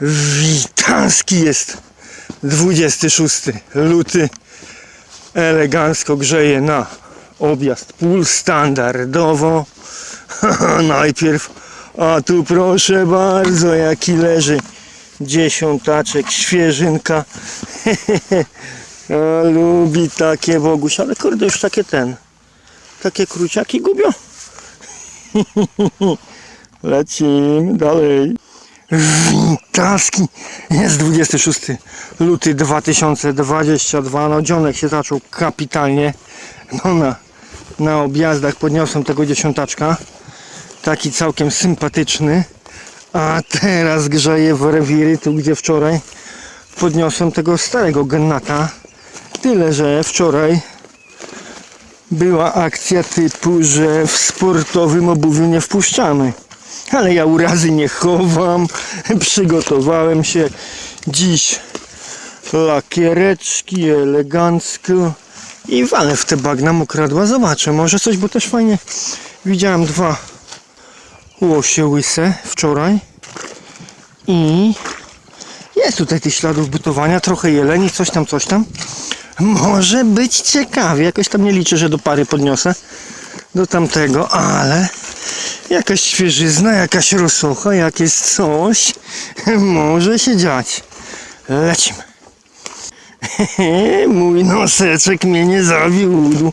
Witanski jest 26 luty. Elegancko grzeje na objazd pól standardowo. Najpierw, a tu proszę bardzo, jaki leży dziesiątaczek, świeżynka. a, lubi takie Boguś, ale kurde już takie ten, takie kruciaki gubią. Lecimy dalej. Wintaski jest 26 luty 2022. No dzionek się zaczął kapitalnie. No na, na objazdach podniosłem tego dziesiątaczka. Taki całkiem sympatyczny. A teraz grzeje w rewiry, tu gdzie wczoraj podniosłem tego starego gennata. Tyle, że wczoraj była akcja typu, że w sportowym obuwiu nie wpuszczamy. Ale ja urazy nie chowam. Przygotowałem się dziś lakiereczki elegancko i walę w te bagna mokradła. Zobaczę, może coś, bo też fajnie widziałem dwa łosie łyse wczoraj i jest tutaj tych śladów bytowania, trochę jeleni, coś tam, coś tam. Może być ciekawie, jakoś tam nie liczę, że do pary podniosę do tamtego, ale jakaś świeżyzna, jakaś rosocha, jakieś coś może się dziać. Lecimy. Mój noseczek mnie nie zawiódł.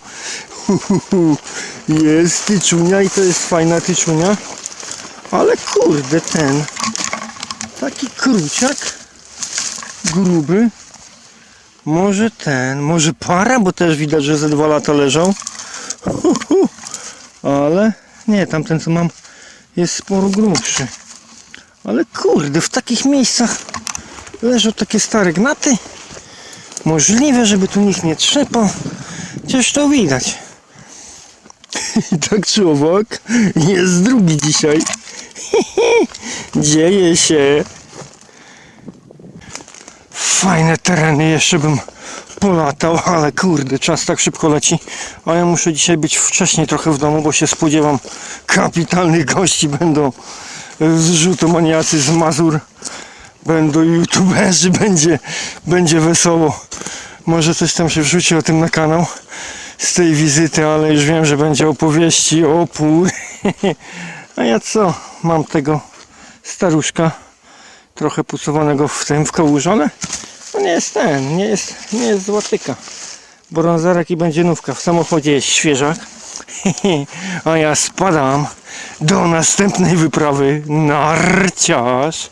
Jest tyczunia i to jest fajna tyczunia. Ale kurde ten taki kruciak gruby. Może ten, może para, bo też widać, że ze dwa lata leżał. Ale nie, tamten co mam jest sporo grubszy. Ale kurde, w takich miejscach leżą takie stare gnaty. Możliwe, żeby tu nikt nie trzepał. Chociaż to widać. I tak czy owak, jest drugi dzisiaj. Dzieje się. Fajne tereny, jeszcze bym polatał, ale kurde, czas tak szybko leci. A ja muszę dzisiaj być wcześniej trochę w domu, bo się spodziewam kapitalnych gości. Będą zrzutomaniacy z Mazur, będą youtuberzy, będzie, będzie wesoło. Może coś tam się wrzuci o tym na kanał z tej wizyty, ale już wiem, że będzie opowieści o pół. A ja co? Mam tego staruszka trochę pucowanego w tym w kałużone. Nie jest ten, nie jest, nie jest złotyka. Brązarek i będzie. W samochodzie jest świeżak. A ja spadam do następnej wyprawy narciarz.